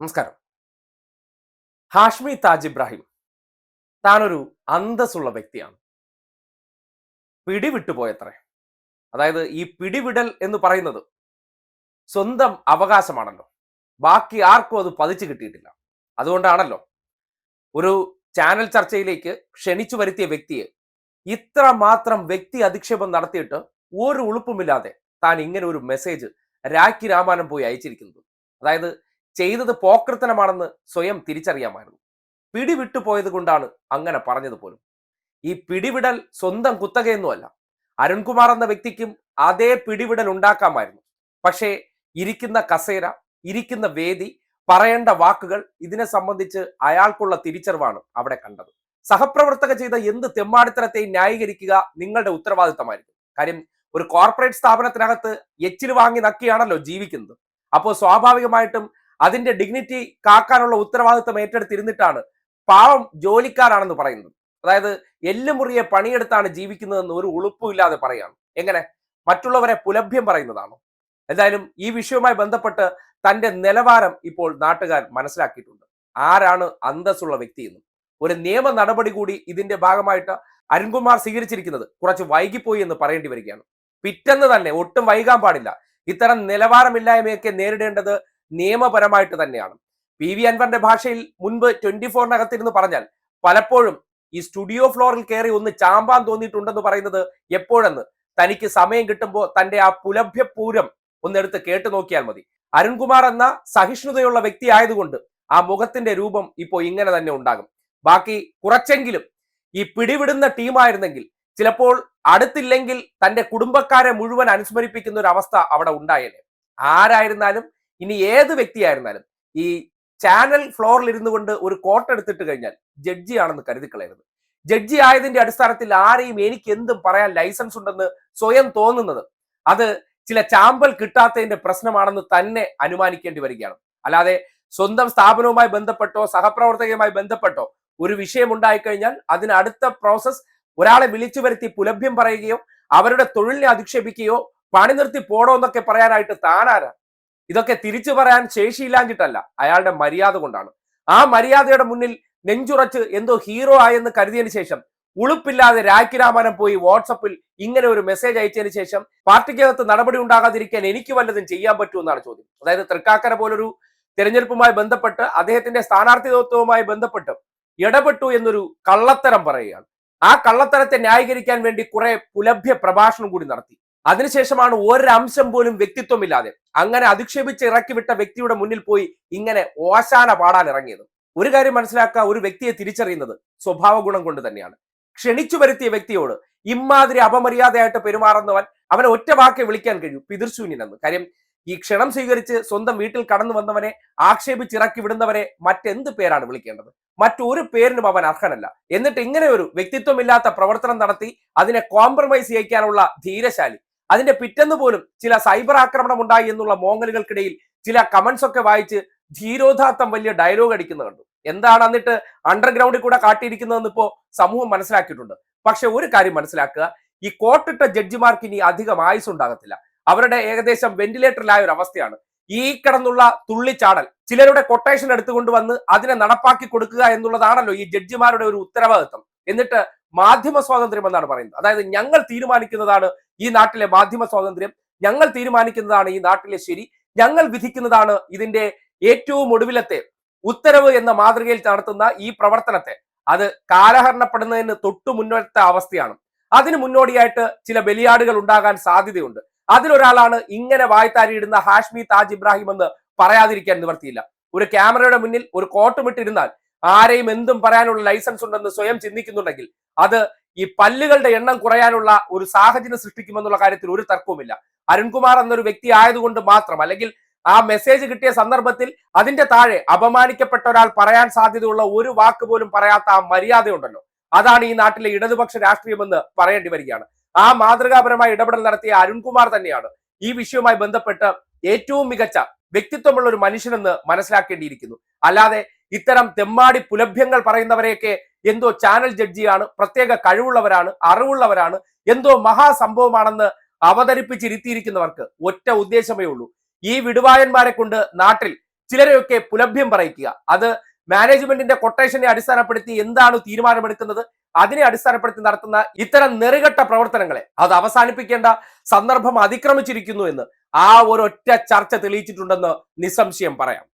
നമസ്കാരം. ഹാഷ്മി താജ് ഇബ്രാഹിം താനൊരു അന്തസ്സുള്ള വ്യക്തിയാണ്. പിടിവിട്ടുപോയത്രേ അതായത് ഈ പിടിവിടൽ എന്ന് പറയുന്നത് സ്വന്തം അവകാശമാണല്ലോ. ബാക്കി ആർക്കും അത് പതിച്ചു കിട്ടിയിട്ടില്ല. അതുകൊണ്ടാണല്ലോ ഒരു ചാനൽ ചർച്ചയിലേക്ക് ക്ഷണിച്ചു വരുത്തിയ വ്യക്തിയെ ഇത്ര മാത്രം വ്യക്തി അധിക്ഷേപം നടത്തിയിട്ട് ഒരു ഉളുപ്പുമില്ലാതെ താൻ ഇങ്ങനെ ഒരു മെസ്സേജ് രാഖി രാമാനം പോയി അയച്ചിരിക്കുന്നത്. അതായത് ചെയ്തത് പോക്രത്തനമാണെന്ന് സ്വയം തിരിച്ചറിയാമായിരുന്നു. പിടിവിട്ടു പോയത് കൊണ്ടാണ് അങ്ങനെ പറഞ്ഞത് പോലും ഈ പിടിവിടൽ സ്വന്തം കുത്തകയൊന്നുമല്ല. അരുൺകുമാർ എന്ന വ്യക്തിക്കും അതേ പിടിവിടൽ ഉണ്ടാക്കാമായിരുന്നു. പക്ഷേ ഇരിക്കുന്ന കസേര ഇരിക്കുന്ന വേദി പറയേണ്ട വാക്കുകൾ ഇതിനെ സംബന്ധിച്ച് അയാൾക്കുള്ള തിരിച്ചറിവാണ് അവിടെ കണ്ടത്. സഹപ്രവർത്തക ചെയ്ത എന്ത് തെമ്മാടിത്തരത്തെയും ന്യായീകരിക്കുക നിങ്ങളുടെ ഉത്തരവാദിത്തമായിരിക്കും. കാര്യം ഒരു കോർപ്പറേറ്റ് സ്ഥാപനത്തിനകത്ത് എച്ചിൽ വാങ്ങി നക്കിയാണല്ലോ ജീവിക്കുന്നത്. അപ്പോൾ സ്വാഭാവികമായിട്ടും അതിന്റെ ഡിഗ്നിറ്റി കാക്കാനുള്ള ഉത്തരവാദിത്വം ഏറ്റെടുത്തിരുന്നിട്ടാണ് പാവം ജോലിക്കാരാണെന്ന് പറയുന്നത്. അതായത് എല്ലുമുറിയെ പണിയെടുത്താണ് ജീവിക്കുന്നതെന്ന് ഒരു ഉളുപ്പുമില്ലാതെ പറയാണ്. എങ്ങനെ? മറ്റുള്ളവരെ പുലഭ്യം പറയുന്നതാണോ. എന്തായാലും ഈ വിഷയവുമായി ബന്ധപ്പെട്ട് തന്റെ നിലവാരം ഇപ്പോൾ നാട്ടുകാർ മനസ്സിലാക്കിയിട്ടുണ്ട്. ആരാണ് അന്തസ്സുള്ള വ്യക്തി എന്നും ഒരു നിയമ നടപടി കൂടി ഇതിന്റെ ഭാഗമായിട്ട് അരുൺകുമാർ സ്വീകരിച്ചിരിക്കുന്നത് കുറച്ച് വൈകിപ്പോയി എന്ന് പറയേണ്ടി വരികയാണ്. പിറ്റെന്ന് തന്നെ ഒട്ടും വൈകാൻ പാടില്ല. ഇത്തരം നിലവാരമില്ലായ്മയൊക്കെ നേരിടേണ്ടത് നിയമപരമായിട്ട് തന്നെയാണ്. പി വി അൻവറിന്റെ ഭാഷയിൽ മുൻപ് ട്വന്റി ഫോറിനകത്തിരുന്ന് പറഞ്ഞാൽ പലപ്പോഴും ഈ സ്റ്റുഡിയോ ഫ്ലോറിൽ കയറി ഒന്ന് ചാമ്പാൻ തോന്നിയിട്ടുണ്ടെന്ന് പറയുന്നത് എപ്പോഴെന്ന് തനിക്ക് സമയം കിട്ടുമ്പോൾ തന്റെ ആ പുലഭ്യപൂരം ഒന്നെടുത്ത് കേട്ടു നോക്കിയാൽ മതി. അരുൺകുമാർ എന്ന സഹിഷ്ണുതയുള്ള വ്യക്തി ആയതുകൊണ്ട് ആ മുഖത്തിന്റെ രൂപം ഇപ്പോൾ ഇങ്ങനെ തന്നെ ഉണ്ടാകും. ബാക്കി കുറച്ചെങ്കിലും ഈ പിടിവിടുന്ന ടീമായിരുന്നെങ്കിൽ ചിലപ്പോൾ അടുത്തില്ലെങ്കിൽ തന്റെ കുടുംബക്കാരെ മുഴുവൻ അനുസ്മരിപ്പിക്കുന്ന ഒരു അവസ്ഥ അവിടെ ഉണ്ടായേനെ. ആരായിരുന്നാലും ഇനി ഏത് വ്യക്തിയായിരുന്നാലും ഈ ചാനൽ ഫ്ലോറിൽ ഇരുന്നു കൊണ്ട് ഒരു കോട്ട് എടുത്തിട്ട് കഴിഞ്ഞാൽ ജഡ്ജി ആണെന്ന് കളയരുത് ജഡ്ജി ആയതിന്റെ അടിസ്ഥാനത്തിൽ ആരെയും എനിക്ക് എന്തും പറയാൻ ലൈസൻസ് ഉണ്ടെന്ന് സ്വയം തോന്നുന്നത് അത് ചില ചാമ്പൽ കിട്ടാത്തതിന്റെ പ്രശ്നമാണെന്ന് തന്നെ അനുമാനിക്കേണ്ടി വരികയാണ്. അല്ലാതെ സ്വന്തം സ്ഥാപനവുമായി ബന്ധപ്പെട്ടോ സഹപ്രവർത്തകയുമായി ബന്ധപ്പെട്ടോ ഒരു വിഷയം ഉണ്ടായിക്കഴിഞ്ഞാൽ അതിന് അടുത്ത പ്രോസസ് ഒരാളെ വിളിച്ചു വരുത്തി പുലഭ്യം പറയുകയോ അവരുടെ തൊഴിലിനെ അധിക്ഷേപിക്കുകയോ പണി നിർത്തി പോടോ എന്നൊക്കെ പറയാനായിട്ട് താനാരാ ഇതൊക്കെ തിരിച്ചു പറയാൻ ശേഷിയില്ലാഞ്ഞിട്ടല്ല അയാളുടെ മര്യാദ കൊണ്ടാണ്. ആ മര്യാദയുടെ മുന്നിൽ നെഞ്ചുറച്ച് എന്തോ ഹീറോ ആയെന്ന് കരുതിയതിനു ശേഷം ഉളുപ്പില്ലാതെ രാഖിരാമനം പോയി വാട്സപ്പിൽ ഇങ്ങനെ ഒരു മെസ്സേജ് അയച്ചതിന് ശേഷം പാർട്ടിക്കകത്ത് നടപടി ഉണ്ടാകാതിരിക്കാൻ എനിക്ക് വല്ലതും ചെയ്യാൻ പറ്റുമെന്നാണ് ചോദ്യം. അതായത് തൃക്കാക്കര പോലൊരു തെരഞ്ഞെടുപ്പുമായി ബന്ധപ്പെട്ട് അദ്ദേഹത്തിന്റെ സ്ഥാനാർത്ഥിത്വവുമായി ബന്ധപ്പെട്ട് ഇടപെട്ടു എന്നൊരു കള്ളത്തരം പറയുകയാണ്. ആ കള്ളത്തരത്തെ ന്യായീകരിക്കാൻ വേണ്ടി കുറെ പുലഭ്യ പ്രഭാഷണം കൂടി നടത്തി. അതിനുശേഷമാണ് ഒരംശം പോലും വ്യക്തിത്വമില്ലാതെ അങ്ങനെ അധിക്ഷേപിച്ച് ഇറക്കി വിട്ട വ്യക്തിയുടെ മുന്നിൽ പോയി ഇങ്ങനെ ഓശാന പാടാൻ ഇറങ്ങിയത്. ഒരു കാര്യം മനസ്സിലാക്കുക ഒരു വ്യക്തിയെ തിരിച്ചറിയുന്നത് സ്വഭാവ ഗുണം കൊണ്ട് തന്നെയാണ്. ക്ഷണിച്ചു വരുത്തിയ വ്യക്തിയോട് ഇമാതിരി അപമര്യാദയായിട്ട് പെരുമാറുന്നവൻ അവനെ ഒറ്റ വാക്കെ വിളിക്കാൻ കഴിയും പിതൃശൂന്യനെന്ന്. കാര്യം ഈ ക്ഷണം സ്വീകരിച്ച് സ്വന്തം വീട്ടിൽ കടന്നു വന്നവനെ ആക്ഷേപിച്ചിറക്കി വിടുന്നവരെ മറ്റെന്ത് പേരാണ് വിളിക്കേണ്ടത്? മറ്റൊരു പേരിനും അവൻ അർഹനല്ല. എന്നിട്ട് ഇങ്ങനെ ഒരു വ്യക്തിത്വമില്ലാത്ത പ്രവർത്തനം നടത്തി അതിനെ കോംപ്രമൈസ് ചെയ്യിക്കാനുള്ള ധീരശാലി അതിന്റെ പിറ്റെന്ന് പോലും ചില സൈബർ ആക്രമണം ഉണ്ടായി എന്നുള്ള മോങ്ങലുകൾക്കിടയിൽ ചില കമന്റ്സ് ഒക്കെ വായിച്ച് ധീരോധാത്തം വലിയ ഡയലോഗ് അടിക്കുന്ന കണ്ടു. എന്താണ് എന്നിട്ട് അണ്ടർഗ്രൗണ്ടിൽ കൂടെ കാട്ടിയിരിക്കുന്നതെന്ന് ഇപ്പോ സമൂഹം മനസ്സിലാക്കിയിട്ടുണ്ട്. പക്ഷെ ഒരു കാര്യം മനസ്സിലാക്കുക ഈ കോട്ടിട്ട ജഡ്ജിമാർക്ക് ഇനി അധികം ആയുസ് ഉണ്ടാകത്തില്ല. അവരുടെ ഏകദേശം വെന്റിലേറ്ററിലായ ഒരു അവസ്ഥയാണ്. ഈ കിടന്നുള്ള തുള്ളിച്ചാടൽ ചിലരുടെ കൊട്ടേഷൻ എടുത്തുകൊണ്ട് വന്ന് അതിനെ നടപ്പാക്കി കൊടുക്കുക എന്നുള്ളതാണല്ലോ ഈ ജഡ്ജിമാരുടെ ഒരു ഉത്തരവാദിത്വം എന്നിട്ട് മാധ്യമ സ്വാതന്ത്ര്യം എന്നാണ് പറയുന്നത്. അതായത് ഞങ്ങൾ തീരുമാനിക്കുന്നതാണ് ഈ നാട്ടിലെ മാധ്യമ സ്വാതന്ത്ര്യം ഞങ്ങൾ തീരുമാനിക്കുന്നതാണ് ഈ നാട്ടിലെ ശരി. ഞങ്ങൾ വിധിക്കുന്നതാണ് ഇതിന്റെ ഏറ്റവും ഒടുവിലത്തെ ഉത്തരവ് എന്ന മാതൃകയിൽ നടത്തുന്ന ഈ പ്രവർത്തനത്തെ. അത് കാലഹരണപ്പെടുന്നതിന് തൊട്ടു മുന്നോട്ടത്തെ അവസ്ഥയാണ്. അതിന് മുന്നോടിയായിട്ട് ചില ബലിയാടുകൾ ഉണ്ടാകാൻ സാധ്യതയുണ്ട്. അതിലൊരാളാണ് ഇങ്ങനെ വായ്ത്താരിയിടുന്ന ഹാഷ്മി താജ് ഇബ്രാഹിം എന്ന് പറയാതിരിക്കാൻ നിവർത്തിയില്ല. ഒരു ക്യാമറയുടെ മുന്നിൽ ഒരു കോട്ടുമിട്ടിരുന്നാൽ ആരെയും എന്തും പറയാനുള്ള ലൈസൻസ് ഉണ്ടെന്ന് സ്വയം ചിന്തിക്കുന്നുണ്ടെങ്കിൽ അത് ഈ പല്ലുകളുടെ എണ്ണം കുറയാനുള്ള ഒരു സാഹചര്യം സൃഷ്ടിക്കുമെന്നുള്ള കാര്യത്തിൽ ഒരു തർക്കവുമില്ല. അരുൺകുമാർ എന്നൊരു വ്യക്തി ആയതുകൊണ്ട് മാത്രം അല്ലെങ്കിൽ ആ മെസ്സേജ് കിട്ടിയ സന്ദർഭത്തിൽ അതിന്റെ താഴെ അപമാനിക്കപ്പെട്ട ഒരാൾ പറയാൻ സാധ്യതയുള്ള ഒരു വാക്ക് പോലും പറയാത്ത ആ മര്യാദയുണ്ടല്ലോ. അതാണ് ഈ നാട്ടിലെ ഇടതുപക്ഷ രാഷ്ട്രീയമെന്ന് പറയേണ്ടി വരികയാണ്. ആ മാതൃകാപരമായ ഇടപെടൽ നടത്തിയ അരുൺകുമാർ തന്നെയാണ് ഈ വിഷയവുമായി ബന്ധപ്പെട്ട് ഏറ്റവും മികച്ച വ്യക്തിത്വമുള്ള ഒരു മനുഷ്യനെന്ന് മനസ്സിലാക്കേണ്ടിയിരിക്കുന്നു. അല്ലാതെ ഇത്തരം തെമ്മാടി പുലഭ്യങ്ങൾ പറയുന്നവരെയൊക്കെ എന്തോ ചാനൽ ജഡ്ജിയാണ് പ്രത്യേക കഴിവുള്ളവരാണ് അറിവുള്ളവരാണ് എന്തോ മഹാസംഭവമാണെന്ന് അവതരിപ്പിച്ചിരുത്തിയിരിക്കുന്നവർക്ക് ഒറ്റ ഉദ്ദേശമേ ഉള്ളൂ. ഈ വിടുവായന്മാരെ കൊണ്ട് നാട്ടിൽ ചിലരെയൊക്കെ പുലഭ്യം പറയിക്കുക. അത് മാനേജ്മെന്റിന്റെ കൊട്ടേഷനെ അടിസ്ഥാനപ്പെടുത്തി എന്താണ് തീരുമാനമെടുക്കുന്നത്? അതിനെ അടിസ്ഥാനപ്പെടുത്തി നടത്തുന്ന ഇത്തരം നെറുകെട്ട പ്രവർത്തനങ്ങളെ. അത് അവസാനിപ്പിക്കേണ്ട സന്ദർഭം അതിക്രമിച്ചിരിക്കുന്നു എന്ന് ആ ഒരൊറ്റ ചർച്ച തെളിയിച്ചിട്ടുണ്ടെന്ന് നിസ്സംശയം പറയാം.